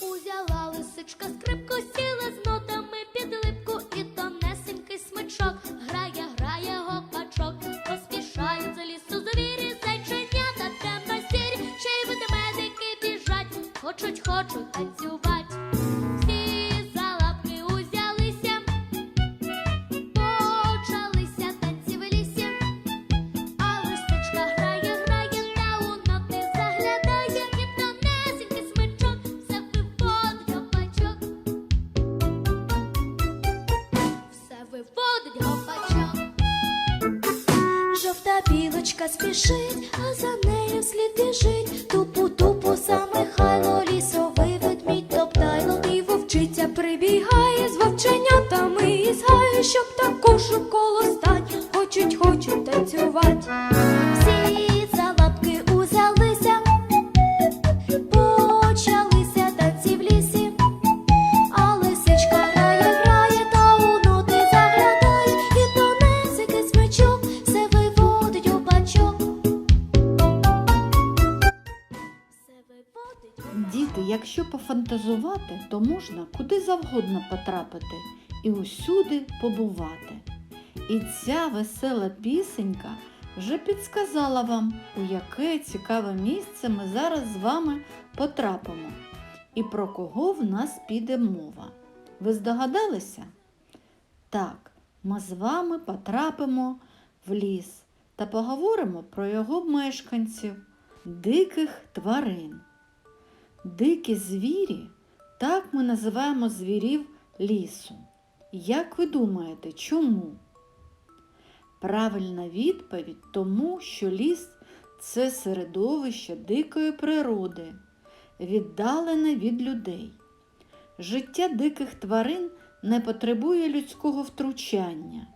Узяла лисичка скрипку, сіла з нотами під липку, і тонесенький смичок. Грає, грає гопачок, поспішають за лісу звірі, зайченята темно-сірі, ще й ведмедики біжать, хочуть, хочуть танцювать. Жовта спішить, а за нею вслід біжить. Тупу-тупу за Михайло завгодно потрапити і усюди побувати. І ця весела пісенька вже підсказала вам, у яке цікаве місце ми зараз з вами потрапимо і про кого в нас піде мова. Ви здогадалися? Так, ми з вами потрапимо в ліс та поговоримо про його мешканців, диких тварин. Дикі звірі, так ми називаємо звірів лісу. Як ви думаєте, чому? Правильна відповідь тому, що ліс це середовище дикої природи, віддалене від людей. Життя диких тварин не потребує людського втручання.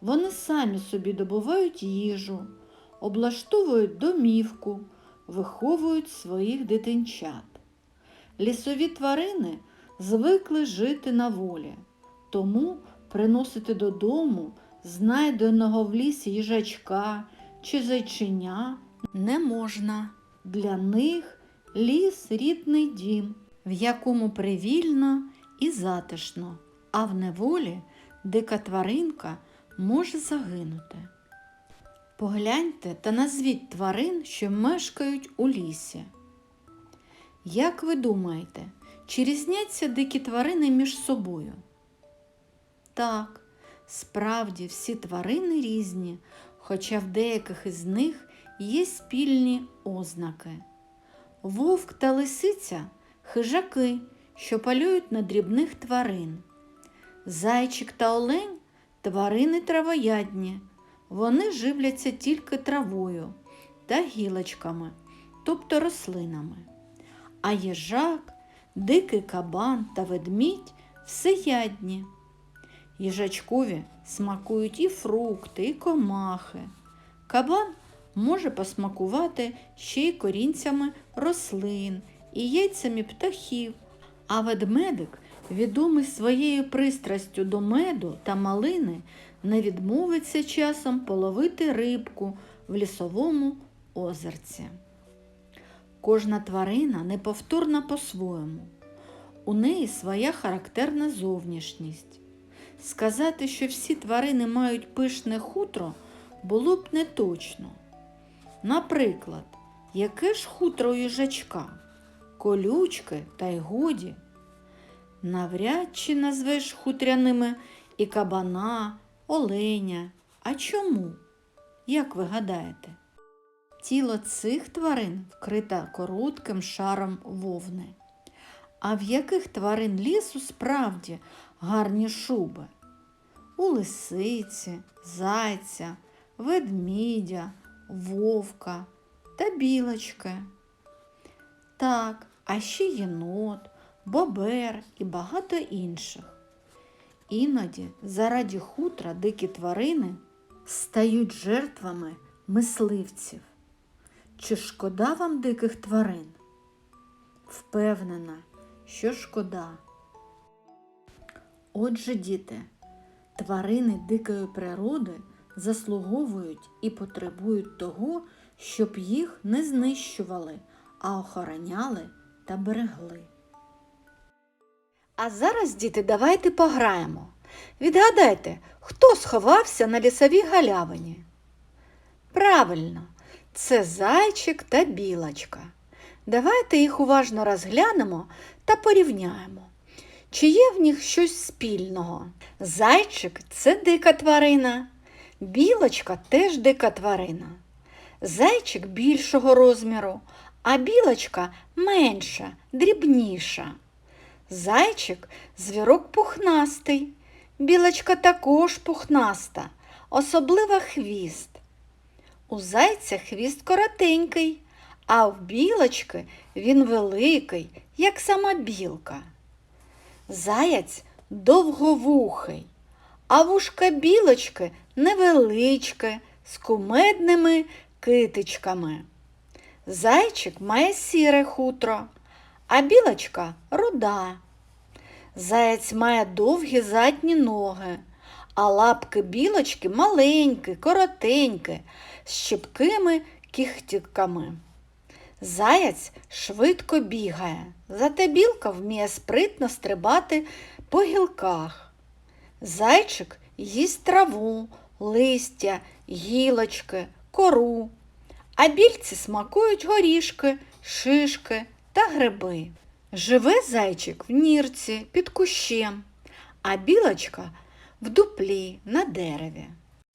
Вони самі собі добувають їжу, облаштовують домівку, виховують своїх дитинчат. Лісові тварини звикли жити на волі, тому приносити додому знайденого в лісі їжачка чи зайчиня не можна. Для них ліс рідний дім, в якому привільно і затишно, а в неволі дика тваринка може загинути. Погляньте та назвіть тварин, що мешкають у лісі. Як ви думаєте, чи різняться дикі тварини між собою? Так, справді всі тварини різні, хоча в деяких із них є спільні ознаки. Вовк та лисиця хижаки, що полюють на дрібних тварин. Зайчик та олень тварини травоядні. Вони живляться тільки травою та гілочками, тобто рослинами. А їжак, дикий кабан та ведмідь всеядні. Їжачкові смакують і фрукти, і комахи. Кабан може посмакувати ще й корінцями рослин і яйцями птахів, а ведмедик, відомий своєю пристрастю до меду та малини, не відмовиться часом половити рибку в лісовому озерці. Кожна тварина неповторна по-своєму. У неї своя характерна зовнішність. Сказати, що всі тварини мають пишне хутро, було б не точно. Наприклад, яке ж хутро у їжачка? Колючки та й годі. Навряд чи назвеш хутряними і кабана, оленя. А чому? Як ви гадаєте? Тіло цих тварин вкрите коротким шаром вовни. А в яких тварин лісу справді гарні шуби? У лисиці, зайця, ведмідя, вовка та білочки. Так, а ще єнот, бобер і багато інших. Іноді заради хутра дикі тварини стають жертвами мисливців. Чи шкода вам диких тварин? Впевнена, що шкода. Отже, діти, тварини дикої природи заслуговують і потребують того, щоб їх не знищували, а охороняли та берегли. А зараз, діти, давайте пограємо. Відгадайте, хто сховався на лісовій галявині? Правильно, це зайчик та білочка. Давайте їх уважно розглянемо та порівняємо. Чи є в них щось спільного? Зайчик це дика тварина, білочка теж дика тварина. Зайчик більшого розміру, а білочка менша, дрібніша. Зайчик звірок пухнастий, білочка також пухнаста, особливо хвіст. У зайця хвіст коротенький, а в білочки він великий, як сама білка. Заяць довговухий, а вушка білочки невеличке, з кумедними китичками. Зайчик має сіре хутро, а білочка руда. Заяць має довгі задні ноги, а лапки білочки маленькі, коротенькі, з щепкими кіхтиками. Заяць швидко бігає, зате білка вміє спритно стрибати по гілках. Зайчик їсть траву, листя, гілочки, кору, а більці смакують горішки, шишки та гриби. Живе зайчик в нірці під кущем, а білочка в дуплі на дереві.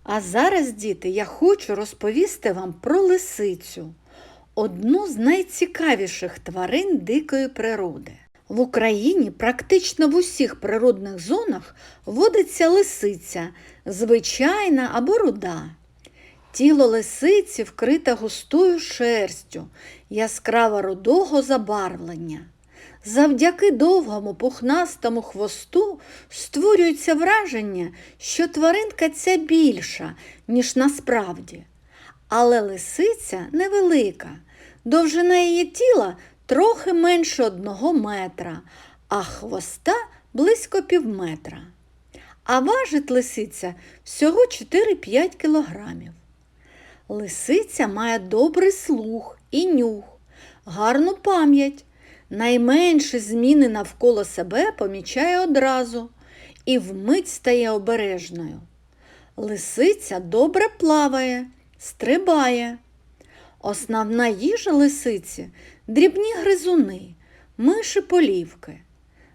А зараз, діти, я хочу розповісти вам про лисицю, одну з найцікавіших тварин дикої природи. В Україні практично в усіх природних зонах водиться лисиця, звичайна або руда. Тіло лисиці вкрите густою шерстю, яскраво рудого забарвлення. Завдяки довгому пухнастому хвосту створюється враження, що тваринка ця більша, ніж насправді. Але лисиця невелика, довжина її тіла трохи менше одного метра, а хвоста близько півметра. А важить лисиця всього 4-5 кілограмів. Лисиця має добрий слух і нюх, гарну пам'ять. Найменші зміни навколо себе помічає одразу і вмить стає обережною. Лисиця добре плаває, стрибає. Основна їжа лисиці дрібні гризуни, миші полівки.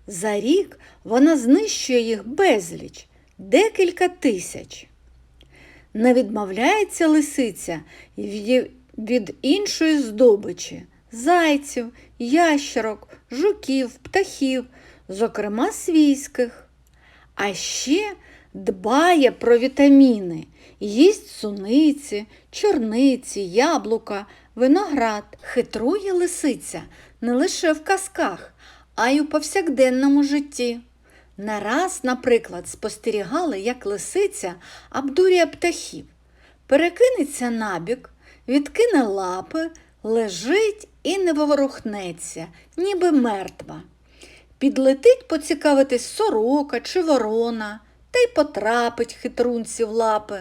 За рік вона знищує їх безліч, декілька тисяч. Не відмовляється лисиця від іншої здобичі зайців, ящерок, жуків, птахів, зокрема свійських. А ще дбає про вітаміни, їсть суниці, чорниці, яблука, виноград. Хитрує лисиця не лише в казках, а й у повсякденному житті. Не раз, наприклад, спостерігали, як лисиця обдурює птахів, перекинеться набік, відкине лапи, лежить і не ворухнеться, ніби мертва. Підлетить поцікавитись сорока чи ворона та й потрапить хитрунці в лапи.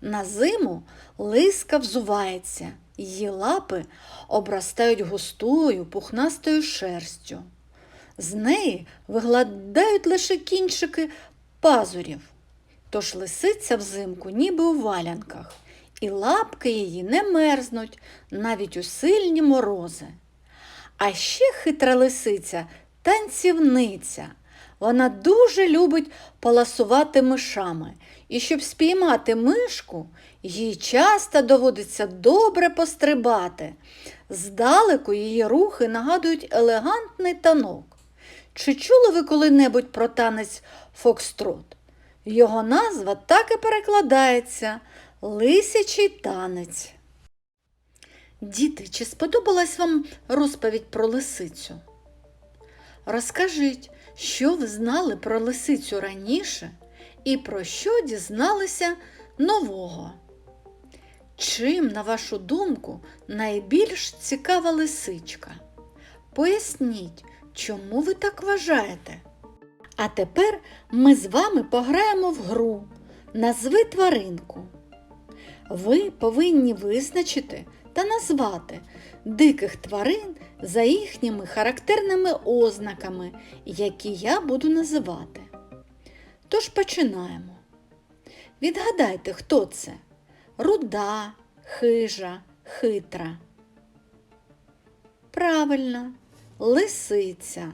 На зиму лиска взувається, її лапи обростають густою, пухнастою шерстю. З неї вигладають лише кінчики пазурів. Тож лисиця взимку ніби у валянках, і лапки її не мерзнуть навіть у сильні морози. А ще хитра лисиця танцівниця. Вона дуже любить паласувати мишами, і щоб спіймати мишку, їй часто доводиться добре пострибати. Здалеку її рухи нагадують елегантний танок. Чи чули ви коли-небудь про танець Фокстрот? Його назва так і перекладається Лисячий танець. Діти, чи сподобалась вам розповідь про лисицю? Розкажіть, що ви знали про лисицю раніше і про що дізналися нового? Чим, на вашу думку, найбільш цікава лисичка? Поясніть, чому ви так вважаєте? А тепер ми з вами пограємо в гру Назви тваринку. Ви повинні визначити та назвати диких тварин за їхніми характерними ознаками, які я буду називати. Тож починаємо. Відгадайте, хто це? Руда, хижа, хитра. Правильно, лисиця.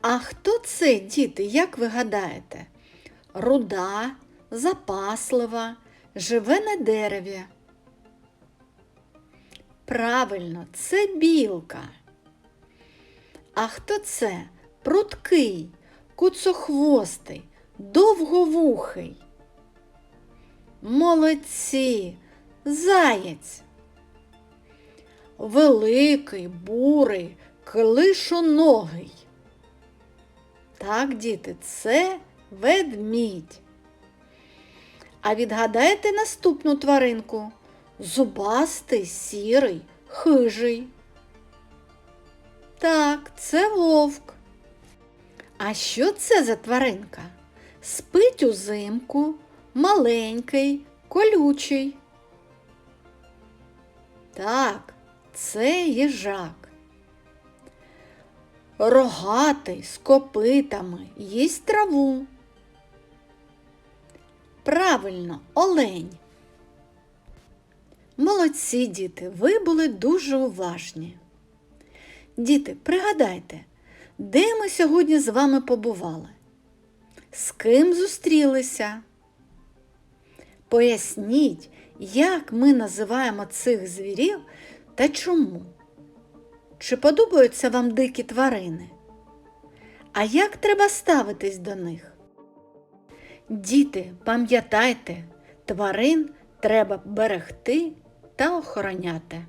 А хто це, діти, як ви гадаєте? Руда, запаслива, живе на дереві. Правильно, це білка. А хто це? Пруткий, куцохвостий, довговухий. Молодці, заєць. Великий, бурий, клишоногий. Так, діти, це ведмідь. А відгадайте наступну тваринку. Зубастий, сірий, хижий. Так, це вовк. А що це за тваринка? Спить узимку, маленький, колючий. Так, це їжак. Рогатий з копитами, їсть траву. Правильно, олень. Молодці, діти, ви були дуже уважні. Діти, пригадайте, де ми сьогодні з вами побували? З ким зустрілися? Поясніть, як ми називаємо цих звірів та чому? Чи подобаються вам дикі тварини? А як треба ставитись до них? Діти, пам'ятайте, тварин треба берегти та охороняти.